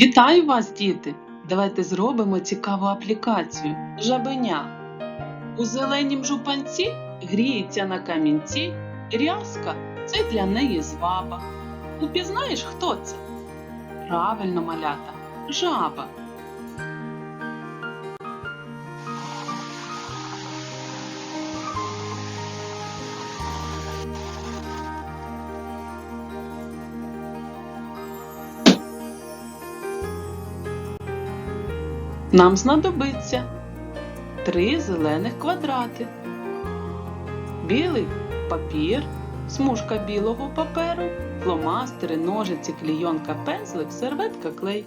Вітаю вас, діти! Давайте зробимо цікаву аплікацію Жабеня. У зеленім жупанці гріється на камінці рязка це для неї зваба. Упізнаєш, хто це? Правильно, малята, жаба. Нам знадобиться три зелених квадрати, білий папір, смужка білого паперу, фломастери, ножиці, клійонка, пензлик, серветка, клей.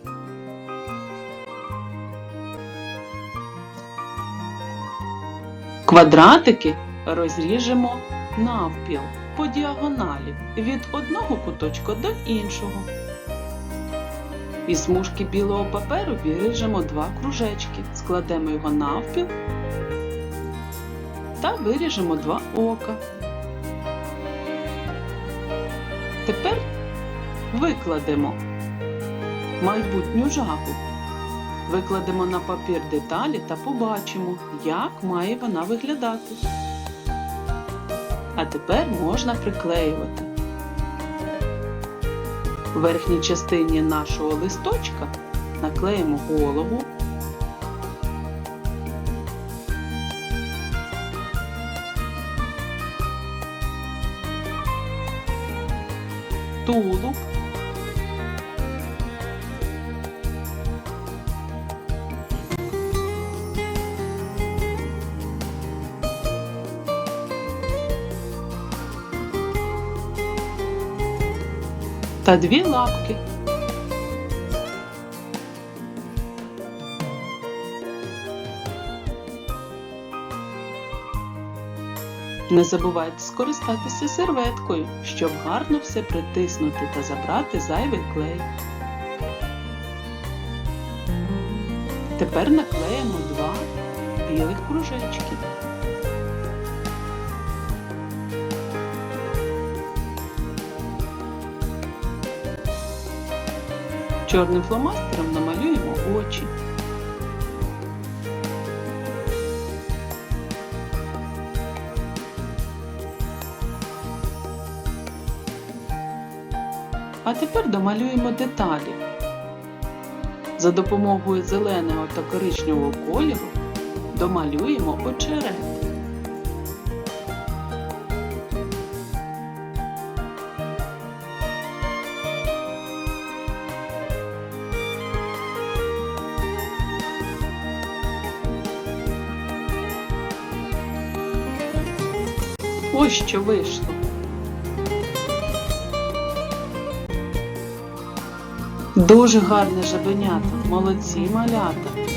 Квадратики розріжемо навпіл по діагоналі від одного куточка до іншого. Із смужки білого паперу виріжемо два кружечки, складемо його навпіл та виріжемо два ока. Тепер викладемо майбутню жабу. Викладемо на папір деталі та побачимо, як має вона виглядати. А тепер можна приклеювати. В верхній частині нашого листочка. Наклеїмо голову, тулуб, та дві лапки. Не забувайте скористатися серветкою, щоб гарно все притиснути та забрати зайвий клей. Тепер наклеїмо два білих кружечки. Чорним фломастером намалюємо очі. А тепер домалюємо деталі. За допомогою зеленого та коричневого кольору домалюємо очерет. Ось що вийшло. Дуже гарне жабенята, молодці малята.